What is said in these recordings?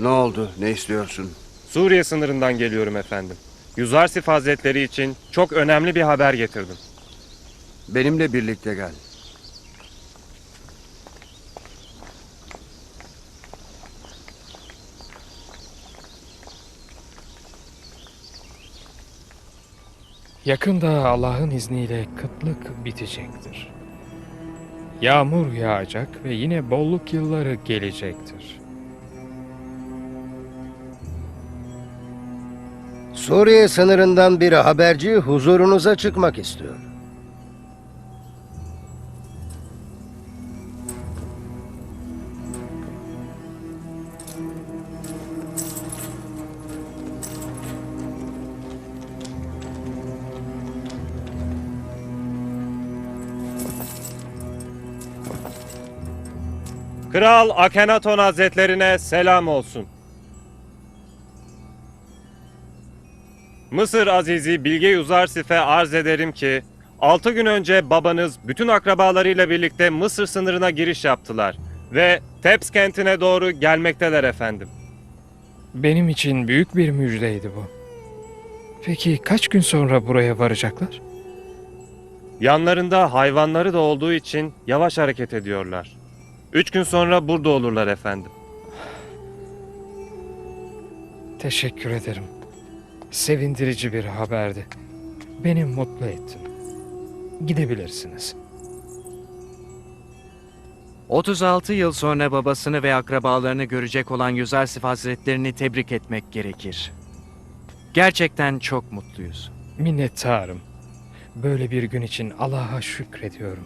Ne oldu? Ne istiyorsun? Suriye sınırından geliyorum efendim. Yüzarsif Hazretleri için çok önemli bir haber getirdim. Benimle birlikte gel. Yakında Allah'ın izniyle kıtlık bitecektir. Yağmur yağacak ve yine bolluk yılları gelecektir. Suriye sınırından bir haberci huzurunuza çıkmak istiyor. Kral Akhenaton Hazretlerine selam olsun. Mısır Azizi Bilge Yuzarsif'e arz ederim ki, 6 gün önce babanız bütün akrabalarıyla birlikte Mısır sınırına giriş yaptılar ve Teps kentine doğru gelmekteler efendim. Benim için büyük bir müjdeydi bu. Peki kaç gün sonra buraya varacaklar? Yanlarında hayvanları da olduğu için yavaş hareket ediyorlar. Üç gün sonra burada olurlar efendim. Teşekkür ederim. Sevindirici bir haberdi. Beni mutlu ettin. Gidebilirsiniz. 36 yıl sonra babasını ve akrabalarını görecek olan Yüzarsif Hazretlerini tebrik etmek gerekir. Gerçekten çok mutluyuz. Minnettarım. Böyle bir gün için Allah'a şükrediyorum.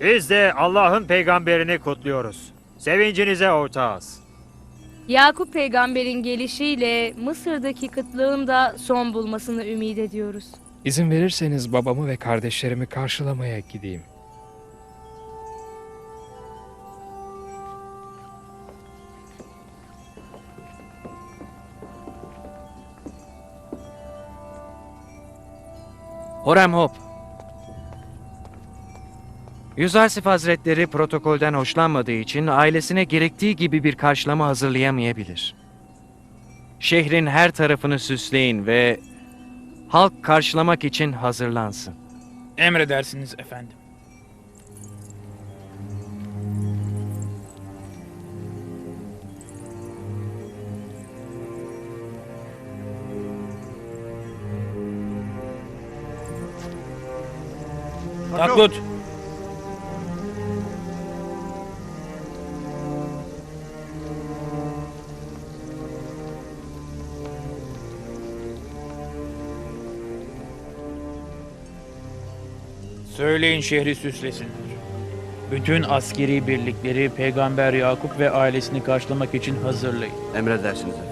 Biz de Allah'ın peygamberini kutluyoruz. Sevincinize ortağız. Yakup peygamberin gelişiyle Mısır'daki kıtlığın da son bulmasını ümit ediyoruz. İzin verirseniz babamı ve kardeşlerimi karşılamaya gideyim. Horem Hop. Yüzarsif Hazretleri protokolden hoşlanmadığı için ailesine gerektiği gibi bir karşılama hazırlayamayabilir. Şehrin her tarafını süsleyin ve halk karşılamak için hazırlansın. Emredersiniz efendim. Taklut. Söyleyin şehri süslesinler. Bütün askeri birlikleri Peygamber Yakup ve ailesini karşılamak için hazırlayın. Emredersiniz efendim.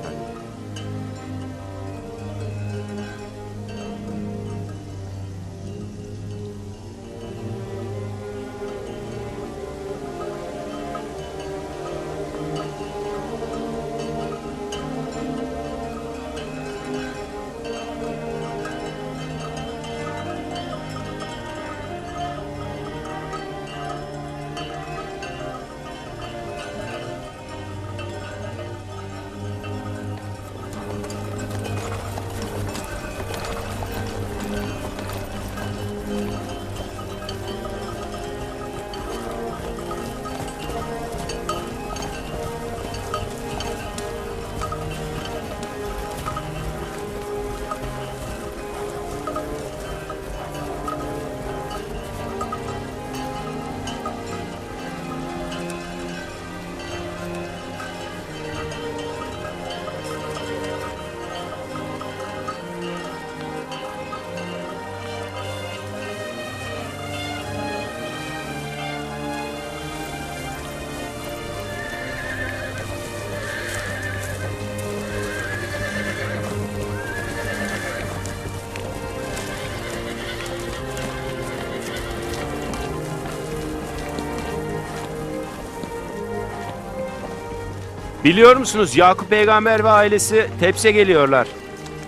Biliyor musunuz Yakup peygamber ve ailesi Teps'e geliyorlar.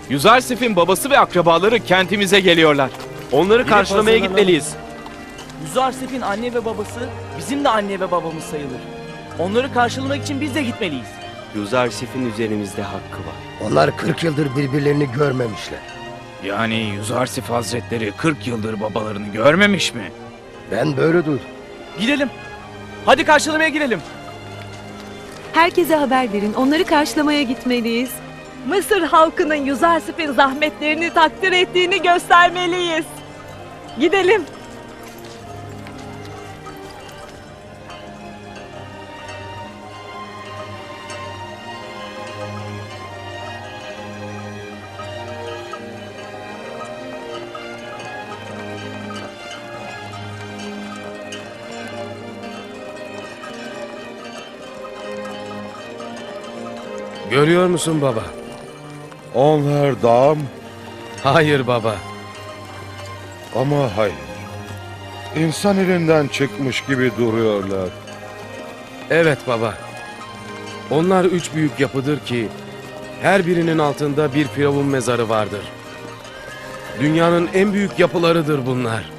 Yüzarsif'in babası ve akrabaları kentimize geliyorlar. Onları karşılamaya gitmeliyiz. Yüzarsif'in anne ve babası bizim de anne ve babamız sayılır. Onları karşılamak için biz de gitmeliyiz. Yuzarsif'in üzerimizde hakkı var. Onlar 40 yıldır birbirlerini görmemişler. Yani Yüzarsif Hazretleri 40 yıldır babalarını görmemiş mi? Ben böyle duydum. Gidelim. Hadi karşılamaya gidelim. Herkese haber verin. Onları karşılamaya gitmeliyiz. Mısır halkının Yuzarsif'in zahmetlerini takdir ettiğini göstermeliyiz. Gidelim. Görüyor musun baba? Onlar dağ mı? Hayır baba. Ama hayır. İnsan elinden çıkmış gibi duruyorlar. Evet baba. Onlar üç büyük yapıdır ki her birinin altında bir firavun mezarı vardır. Dünyanın en büyük yapılarıdır bunlar.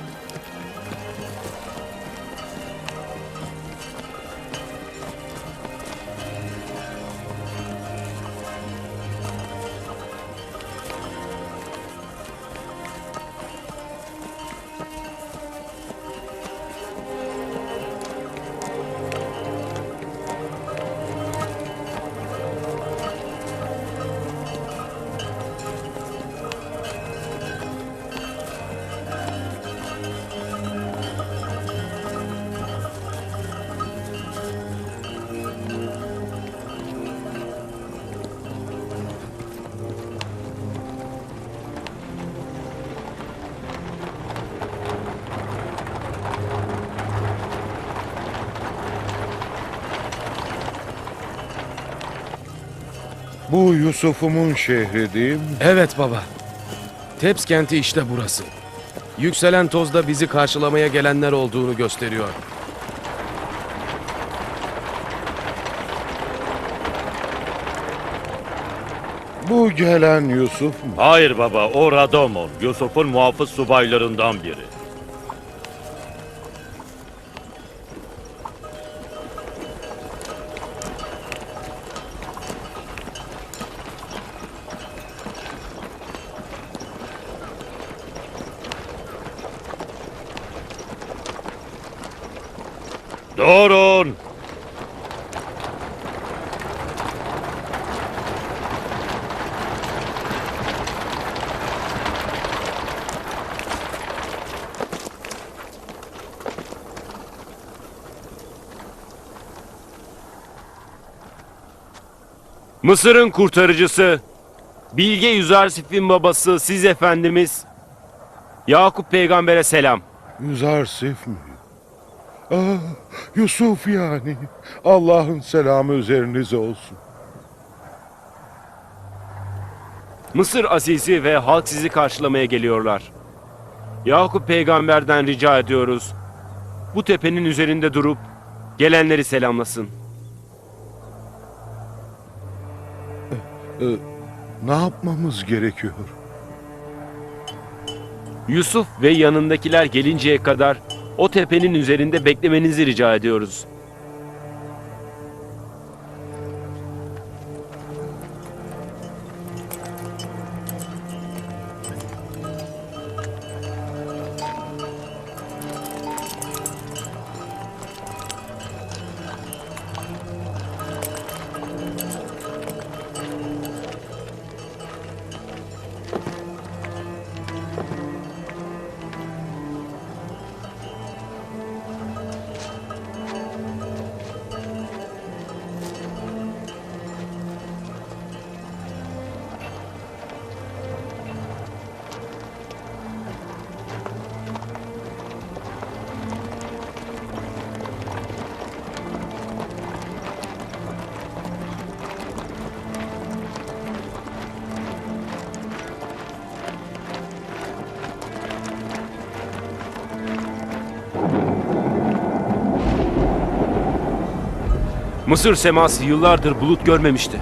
Bu Yusuf'umun şehri değil mi? Evet baba. Teps kenti işte burası. Yükselen tozda bizi karşılamaya gelenler olduğunu gösteriyor. Bu gelen Yusuf mu? Hayır baba, o Radomon, Yusuf'un muhafız subaylarından biri. Durun! Mısır'ın kurtarıcısı, Bilge Yüzarsif'in babası siz efendimiz, Yakup peygambere selam. Yüzarsif mi? Ah, Yusuf yani. Allah'ın selamı üzerinize olsun. Mısır azizi ve halk sizi karşılamaya geliyorlar. Yakup peygamberden rica ediyoruz. Bu tepenin üzerinde durup gelenleri selamlasın. Ee, ne yapmamız gerekiyor? Yusuf ve yanındakiler gelinceye kadar o tepenin üzerinde beklemenizi rica ediyoruz. Mısır seması yıllardır bulut görmemişti.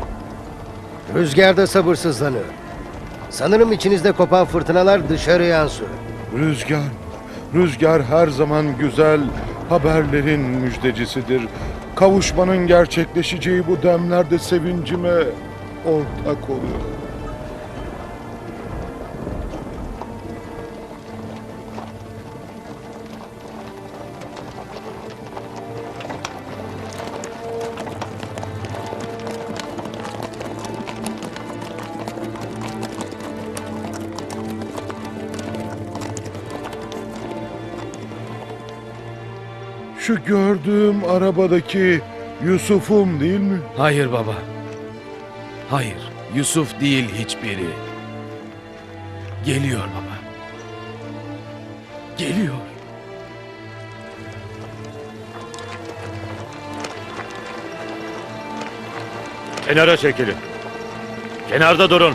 Rüzgar da sabırsızlanıyor. Sanırım içinizde kopan fırtınalar dışarı yansıyor. Rüzgar, rüzgar her zaman güzel haberlerin müjdecisidir. kavuşmanın gerçekleşeceği bu demlerde sevincime ortak oluyor. Şu gördüğüm arabadaki Yusuf'um değil mi? Hayır baba. Hayır, Yusuf değil hiçbiri. Geliyor baba. Geliyor. Kenara çekilin. Kenarda durun.